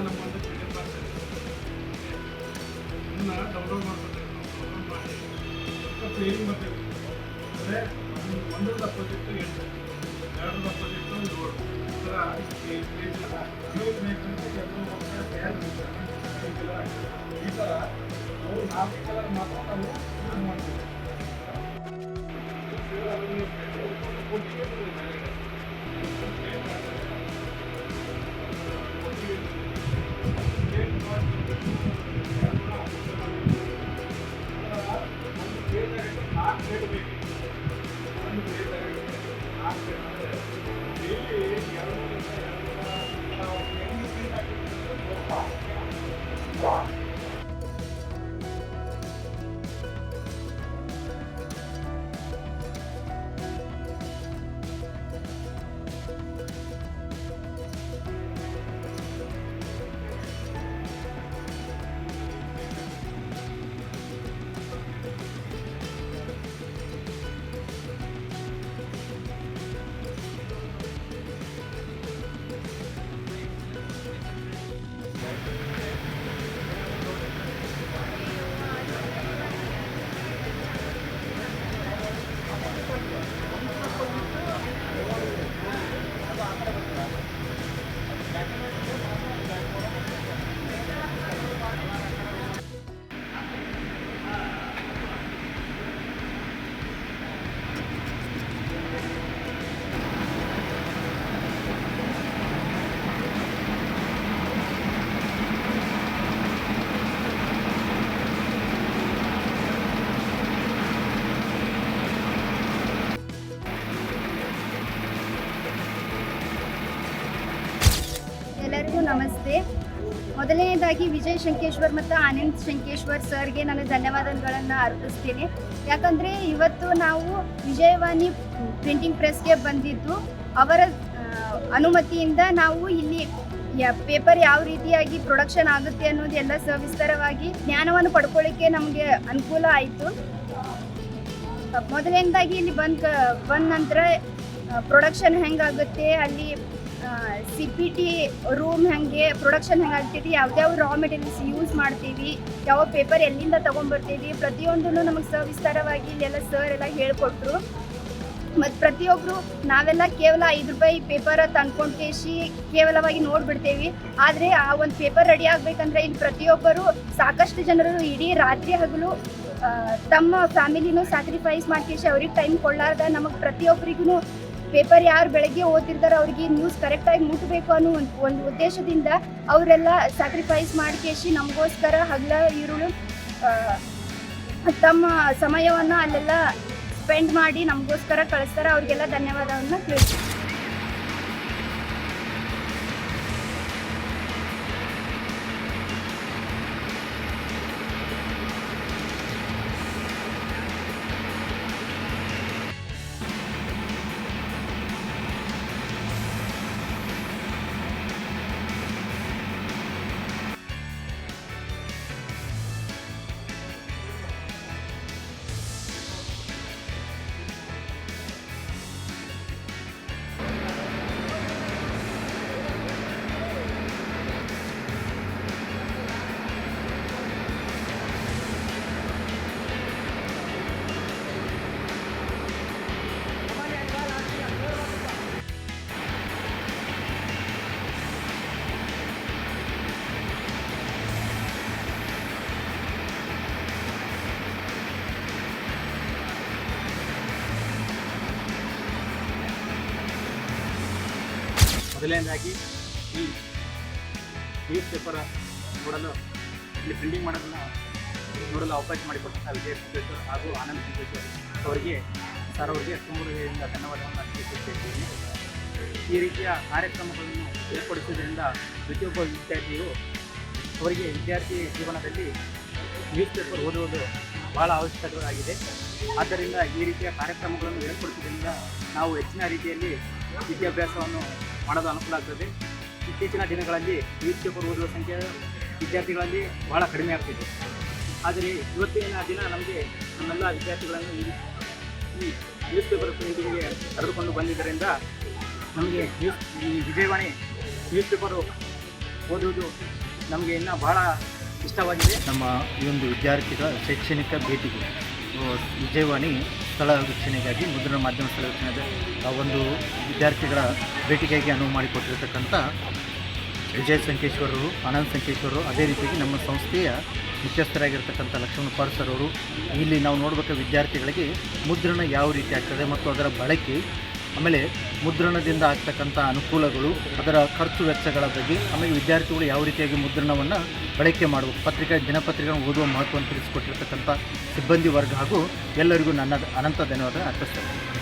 ನಮ್ಮನ್ನು ಪ್ರೆಸೆಂಟ್ ಮಾಡ್ತಾರೆ ಇದನ್ನ ಡೌನ್ಲೋಡ್ ಮಾಡ್ಕೊಬೇಕು ಡೌನ್ಲೋಡ್ ಮಾಡಿ ಸ್ವಲ್ಪ ಸೇವಿಂಗ್ ಅಂದರೆ ಒಂದರದ ಅಪೋಸಿಟ್ಟು ಎಂಟು ಎರಡು ಅಪೋಸಿಟ್ಟು ಏಳು ಈ ಥರ ಪ್ಲೇಸ್ ಬೇಕಂತ ಎಲ್ಲರೂ ತಯಾರು ಮಾಡ್ತಾರೆ ಈ ಥರ ಅವರು ನಾಲ್ಕು ಕಲರ್ ಮಾತ್ರ ನಾವು ಮಾಡ್ತೀವಿ ಮೊದಲನೇದಾಗಿ ವಿಜಯ್ ಶಂಕೇಶ್ವರ್ ಮತ್ತು ಆನಂದ್ ಶಂಕೇಶ್ವರ್ ಸರ್ಗೆ ನಾನು ಧನ್ಯವಾದಗಳನ್ನು ಅರ್ಪಿಸ್ತೀನಿ. ಯಾಕಂದರೆ ಇವತ್ತು ನಾವು ವಿಜಯವಾಣಿ ಪ್ರಿಂಟಿಂಗ್ ಪ್ರೆಸ್ಗೆ ಬಂದಿದ್ದು, ಅವರ ಅನುಮತಿಯಿಂದ ನಾವು ಇಲ್ಲಿ ಪೇಪರ್ ಯಾವ ರೀತಿಯಾಗಿ ಪ್ರೊಡಕ್ಷನ್ ಆಗುತ್ತೆ ಅನ್ನೋದು ಎಲ್ಲ ಸವಿಸ್ತಾರವಾಗಿ ಜ್ಞಾನವನ್ನು ಪಡ್ಕೊಳ್ಳಿಕ್ಕೆ ನಮಗೆ ಅನುಕೂಲ ಆಯಿತು. ಮೊದಲನೇದಾಗಿ ಇಲ್ಲಿ ಬಂದ ಬಂದ ನಂತರ ಪ್ರೊಡಕ್ಷನ್ ಹೆಂಗಾಗುತ್ತೆ, ಅಲ್ಲಿ ಸಿ ಪಿ ಟಿ ರೂಮ್ ಹೆಂಗೆ ಪ್ರೊಡಕ್ಷನ್ ಹೆಂಗೆ ಆಗ್ತೈತಿ ಯಾವ್ಯಾವ ರಾ ಮೆಟೀರಿಯಲ್ಸ್ ಯೂಸ್ ಮಾಡ್ತೀವಿ, ಯಾವ ಪೇಪರ್ ಎಲ್ಲಿಂದ ತೊಗೊಂಬರ್ತೀವಿ ಪ್ರತಿಯೊಂದೂ ನಮಗೆ ಸವಿಸ್ತಾರವಾಗಿ ಇಲ್ಲೆಲ್ಲ ಸರ್ ಎಲ್ಲ ಹೇಳ್ಕೊಟ್ರು. ಮತ್ತು ಪ್ರತಿಯೊಬ್ಬರು ನಾವೆಲ್ಲ ಕೇವಲ ಐದು ರೂಪಾಯಿ ಪೇಪರ್ ತಂದ್ಕೊಂಡು ಕೇಸಿ ಕೇವಲವಾಗಿ ನೋಡ್ಬಿಡ್ತೇವೆ. ಆದರೆ ಆ ಒಂದು ಪೇಪರ್ ರೆಡಿ ಆಗಬೇಕಂದ್ರೆ ಇಲ್ಲಿ ಪ್ರತಿಯೊಬ್ಬರು ಸಾಕಷ್ಟು ಜನರು ಇಡೀ ರಾತ್ರಿ ಹಗಲು ತಮ್ಮ ಫ್ಯಾಮಿಲಿನೂ ಸ್ಯಾಕ್ರಿಫೈಸ್ ಮಾಡ್ಕೇಸಿ ಅವ್ರಿಗೆ ಟೈಮ್ ಕೊಡಲಾರ್ದ ನಮಗೆ ಪ್ರತಿಯೊಬ್ಬರಿಗೂ ಪೇಪರ್ ಯಾರು ಬೆಳಗ್ಗೆ ಓದಿರ್ತಾರೆ ಅವ್ರಿಗೆ ನ್ಯೂಸ್ ಕರೆಕ್ಟಾಗಿ ಮುಟ್ಟಬೇಕು ಅನ್ನೋ ಒಂದು ಒಂದು ಉದ್ದೇಶದಿಂದ ಅವರೆಲ್ಲ ಸ್ಯಾಕ್ರಿಫೈಸ್ ಮಾಡ್ಕೇಶಿ ನಮಗೋಸ್ಕರ ಹಗ್ಲ ಇರುಳು ತಮ್ಮ ಸಮಯವನ್ನು ಅಲ್ಲೆಲ್ಲ ಸ್ಪೆಂಡ್ ಮಾಡಿ ನಮಗೋಸ್ಕರ ಕಳಿಸ್ತಾರೆ. ಅವ್ರಿಗೆಲ್ಲ ಧನ್ಯವಾದವನ್ನು ತಿಳಿಸ್ತೀನಿ ಮೊದಲನೇದಾಗಿ ಈ ನ್ಯೂಸ್ ಪೇಪರ್ ನೋಡಲು ಇಲ್ಲಿ ಪ್ರಿಂಟಿಂಗ್ ಮಾಡೋದನ್ನ ನೋಡಲು ಅವಕಾಶ ಮಾಡಿಕೊಟ್ಟಂಥ ವಿಜಯ ಸಿದ್ದೇಶ್ವರ್ ಹಾಗೂ ಆನಂದ್ ಸಿದ್ದೇಶ್ವರ್ ಅವರಿಗೆ ಸರ್ ಅವರಿಗೆ ತುಂಬ ಹೃದಯದಿಂದ ಧನ್ಯವಾದವನ್ನು ಅರ್ಪಿಸುತ್ತಿದ್ದೇನೆ ಈ ರೀತಿಯ ಕಾರ್ಯಕ್ರಮಗಳನ್ನು ಏರ್ಪಡಿಸುವುದರಿಂದ ಪ್ರತಿಯೊಬ್ಬ ವಿದ್ಯಾರ್ಥಿಯು ಅವರಿಗೆ ವಿದ್ಯಾರ್ಥಿ ಜೀವನದಲ್ಲಿ ನ್ಯೂಸ್ ಪೇಪರ್ ಓದುವುದು ಬಹಳ ಅವಶ್ಯಕವಾಗಿದೆ. ಆದ್ದರಿಂದ ಈ ರೀತಿಯ ಕಾರ್ಯಕ್ರಮಗಳನ್ನು ಏರ್ಪಡಿಸುವುದರಿಂದ ನಾವು ಹೆಚ್ಚಿನ ರೀತಿಯಲ್ಲಿ ವಿದ್ಯಾಭ್ಯಾಸವನ್ನು ಮಾಡಲು ಅನುಕೂಲ ಆಗ್ತದೆ. ಇತ್ತೀಚಿನ ದಿನಗಳಲ್ಲಿ ನ್ಯೂಸ್ ಪೇಪರ್ ಓದುವ ಸಂಖ್ಯೆ ವಿದ್ಯಾರ್ಥಿಗಳಲ್ಲಿ ಬಹಳ ಕಡಿಮೆ ಆಗ್ತಿದೆ. ಆದರೆ ಇವತ್ತಿನ ದಿನ ನಮಗೆ ನಮ್ಮೆಲ್ಲ ವಿದ್ಯಾರ್ಥಿಗಳನ್ನು ಈ ನ್ಯೂಸ್ ಪೇಪರ್ ಪ್ರಿಂಟಿಂಗ್ಗೆ ಕರೆದುಕೊಂಡು ಬಂದಿದ್ದರಿಂದ ನಮಗೆ ನ್ಯೂಸ್ ಈ ವಿಜಯವಾಣಿ ನ್ಯೂಸ್ ಪೇಪರು ಓದುವುದು ನಮಗೆ ಇನ್ನೂ ಬಹಳ ಇಷ್ಟವಾಗಿದೆ. ನಮ್ಮ ಈ ಒಂದು ವಿದ್ಯಾರ್ಥಿಗಳ ಶೈಕ್ಷಣಿಕ ಭೇಟಿಗೆ. ವಿಜಯವಾಣಿ ಸ್ಥಳ ವೀಕ್ಷಣೆಗಾಗಿ ಮುದ್ರಣ ಮಾಧ್ಯಮ ಸ್ಥಳ ವೀಕ್ಷಣೆ ಆ, ಒಂದು ವಿದ್ಯಾರ್ಥಿಗಳ ಭೇಟಿಗಾಗಿ ಅನುವು ಮಾಡಿಕೊಟ್ಟಿರ್ತಕ್ಕಂಥ ವಿಜಯ ಸಂಕೇಶ್ವರರು ಆನಂದ್ ಸಂಕೇಶ್ವರರು, ಅದೇ ರೀತಿಯಾಗಿ ನಮ್ಮ ಸಂಸ್ಥೆಯ ಮುಖ್ಯಸ್ಥರಾಗಿರ್ತಕ್ಕಂಥ ಲಕ್ಷ್ಮಣ ಪಾರ್ ಅವರು, ಇಲ್ಲಿ ನಾವು ನೋಡ್ಬೇಕು ವಿದ್ಯಾರ್ಥಿಗಳಿಗೆ ಮುದ್ರಣ ಯಾವ ರೀತಿ ಆಗ್ತದೆ ಮತ್ತು ಅದರ ಬಳಕೆ ಆಮೇಲೆ ಮುದ್ರಣದಿಂದ ಆಗ್ತಕ್ಕಂಥ ಅನುಕೂಲಗಳು, ಅದರ ಖರ್ಚು ವೆಚ್ಚಗಳ ಬಗ್ಗೆ, ಆಮೇಲೆ ವಿದ್ಯಾರ್ಥಿಗಳು ಯಾವ ರೀತಿಯಾಗಿ ಮುದ್ರಣವನ್ನು ಬಳಕೆ ಮಾಡಬೇಕು ಪತ್ರಿಕೆ, ದಿನಪತ್ರಿಕೆಗಳನ್ನು ಓದುವ ಮಹತ್ವವನ್ನು ತಿಳಿಸಿಕೊಟ್ಟಿರ್ತಕ್ಕಂಥ ಸಿಬ್ಬಂದಿ ವರ್ಗ ಹಾಗೂ ಎಲ್ಲರಿಗೂ ನನ್ನ ಅನಂತ ಧನ್ಯವಾದ ಅರ್ಪಿಸ್ತೇನೆ